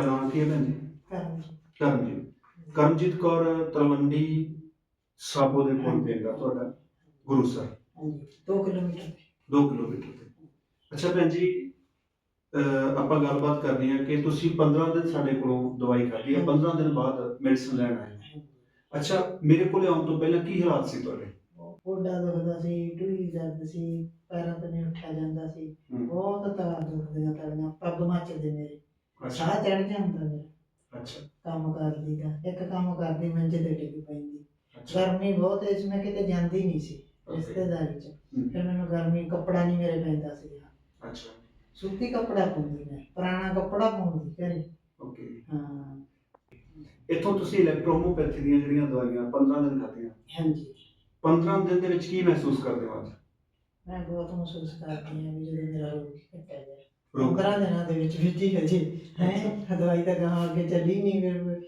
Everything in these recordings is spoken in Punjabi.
ਤੁਹਾਡਾ ਨਾਮ ਕੀ ਹੈ ਭੈਣ ਜੀ? ਕਰਮਜੀਤ। ਕਰਮਜੀਤ। ਕੌਰ ਤਲਵੰਡੀ ਸਾਬੋ ਦੇ ਕੋਲ ਆ ਤੁਹਾਡਾ ਗੁਰੂਸਰ ਹਾਂਜੀ 2 ਕਿਲੋਮੀਟਰ 2 ਕਿਲੋਮੀਟਰ ਤੇ। ਅੱਛਾ ਭੈਣ ਜੀ ਆਪਾਂ ਗੱਲਬਾਤ ਕਰਨੀ ਹੈ ਕਿ ਤੁਸੀਂ 15 ਦਿਨ ਸਾਡੇ ਕੋਲੋਂ ਦਵਾਈ ਖਾਧੀ ਹੈ 15 ਦਿਨ ਬਾਅਦ ਮੈਡੀਸਨ ਲੈਣ ਆਏ। ਅੱਛਾ ਮੇਰੇ ਕੋਲੇ ਆਉਣ ਤੋਂ ਪਹਿਲਾਂ ਕੀ ਹਾਲਾਤ ਸੀ ਤੁਹਾਡੇ? ਗੋਡਾ ਦੁਖਦਾ ਸੀ ਟੂਈ ਦਰਦ ਸੀ ਪੈਰਾਂ ਤੋਂ ਨਹੀਂ ਉੱਠਿਆ ਜਾਂਦਾ ਸੀ। ਬਹੁਤ ਤਰ੍ਹਾਂ ਦੁਖਦੀਆਂ ਤੜੀਆਂ ਪੱਗ ਮੱਚਦੇ ਮੇਰੇ। ਸਾਹ ਚੜ ਜਾਂਦਾ ਮੇਰਾ ਅੱਛਾ। ਕੰਮ ਕਰਦੀ ਦਾ ਇੱਕ ਕੰਮ ਕਰਦੀ ਮੰਜੇ ਤੇ ਡਿੱਗ ਪੈਂਦੀ। ਗਰਮੀ ਬਹੁਤ ਇਸ ਮੈਂ ਕਿਤੇ ਜਾਂਦੀ ਨਹੀਂ ਸੀ. ਰਿਸ਼ਤੇਦਾਰੀ ਚ। ਫਿਰ ਮੈਨੂੰ ਗਰਮੀ ਕੱਪੜਾ ਨਹੀਂ ਮੇਰੇ ਪੈਂਦਾ ਸੀ ਅੱਛਾ। ਸੂਤੀ ਕੱਪੜਾ ਪਾਉਂਦੀ ਮੈਂ ਪੁਰਾਣਾ ਕੱਪੜਾ ਪਾਉਂਦੀ ਘਰੇ। ਓਕੇ ਹਾਂ। ਇੱਥੋਂ ਤੁਸੀਂ ਇਲੈਕਟ੍ਰੋਹੋਮੋਪੈਥੀ ਦੀਆਂ ਜਿਹੜੀਆਂ ਦਵਾਈਆਂ 15 ਦਿਨ ਖਾਧੀਆਂ। ਹਾਂਜੀ। 15 ਦਿਨ ਦੇ ਵਿੱਚ ਕੀ ਮਹਿਸੂਸ ਕਰਦੇ ਹੋ ਅੱਜ? ਮੈਂ ਬਹੁਤ ਮਹਿਸੂਸ ਕਰਦੀ ਹਾਂ ਵੀ ਜਦੋਂ ਮੇਰਾ ਰੋਗ 15 ਦਿਨਾਂ ਦੇ ਵਿੱਚ ਵਿੱਚ ਹੀ ਹਜੇ ਹੈ ਦਵਾਈ ਤਾਂ ਗਾਂ ਅੱਗੇ ਚੱਲੀ ਨਹੀਂ ਫਿਰ।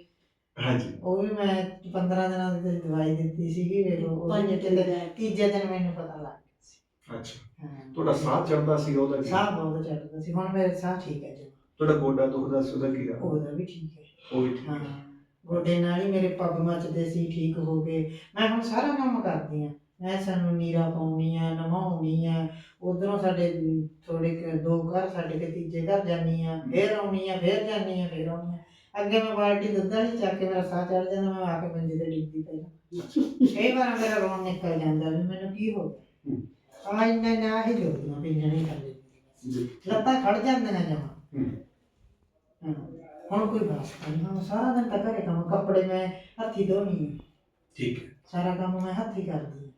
ਹਾਂਜੀ ਉਹ ਵੀ ਮੈਂ 15 ਦਿਨਾਂ ਦੀ ਤੇ ਦਵਾਈ ਦਿੱਤੀ ਸੀਗੀ ਵੇਖ ਲਓ ਉਹ ਵੀ ਕਿਤੇ ਤੀਜੇ ਦਿਨ ਮੈਨੂੰ ਪਤਾ ਲੱਗ ਗਿਆ ਸੀ। ਅੱਛਾ। ਹਾਂ। ਤੁਹਾਡਾ ਸਾਹ ਚੜਦਾ ਸੀ ਉਹਦਾ ਕੀ ਸਾਹ ਬਹੁਤ ਚੜਦਾ ਸੀ। ਹੁਣ ਮੇਰੇ ਸਾਹ ਠੀਕ ਹੈ ਜੀ। ਤੁਹਾਡਾ ਗੋਡਾ ਦੁਖਦਾ ਸੀ ਉਹਦਾ ਕੀ ਹਾਲ ਉਹਦਾ ਵੀ ਠੀਕ ਹੈ। ਉਹ ਵੀ ਠੀਕ ਹਾਂ। ਹੈ। ਗੋਡੇ ਨਾਲ ਹੀ ਮੇਰੇ ਪੱਗ ਮੱਚਦੇ ਸੀ ਠੀਕ ਹੋ ਗਏ। ਮੈਂ ਹੁਣ ਸਾਰਾ ਕੰਮ ਕਰਦੀ ਆ ਮੈਂ ਸਾਨੂੰ ਨੀਰਾ ਪਾਉਣੀ ਆ ਨਵਾਉਣੀ ਆ ਉਧਰੋਂ ਸਾਡੇ ਥੋੜੇ ਦੋ ਘਰ ਛੱਡ ਕੇ ਤੀਜੇ ਘਰ ਜਾਨੀ ਆ ਫੇਰ ਆਉਣੀ ਆ ਫੇਰ ਜਾਨੀ ਆ ਫੇਰ ਆਉਣੀ ਆ ਅੱਗੇ ਮੈਂ ਬਾਲਟੀ ਦੁੱਧ ਵਾਲੀ ਚੱਕ ਕੇ ਮੇਰਾ ਸਾਹ ਚੜ ਜਾਂਦਾ ਮੈਂ ਆ ਕੇ ਮੰਜੇ ਤੇ ਡਿੱਗਦੀ ਪਹਿਲਾਂ ਕਈ ਵਾਰ ਮੇਰਾ ਰੋਣ ਨਿਕਲ ਜਾਂਦਾ ਵੀ ਮੈਨੂੰ ਕੀ ਹੋ ਗਿਆ? ਆ ਇੰਨਾ ਨਾ ਹੀ ਜੋੜਨਾ ਪਿੰਜਣੇ ਨਹੀਂ ਕਰਦੇ ਲੱਤਾਂ ਖੜ ਜਾਂਦੀਆਂ ਜਮਾ। ਹੂੰ। ਹਾਂ ਹੁਣ ਕੋਈ ਬਾਤ ਨਹੀਂ ਸਾਰਾ ਦਿਨ ਤਾਂ ਘਰੇ ਕੰਮ ਕੱਪੜੇ ਮੈਂ ਹੱਥੀ ਧੋਣੀ ਠੀਕ ਸਾਰਾ ਕੰਮ ਮੈਂ ਹੱਥੀ ਕਰਦੀ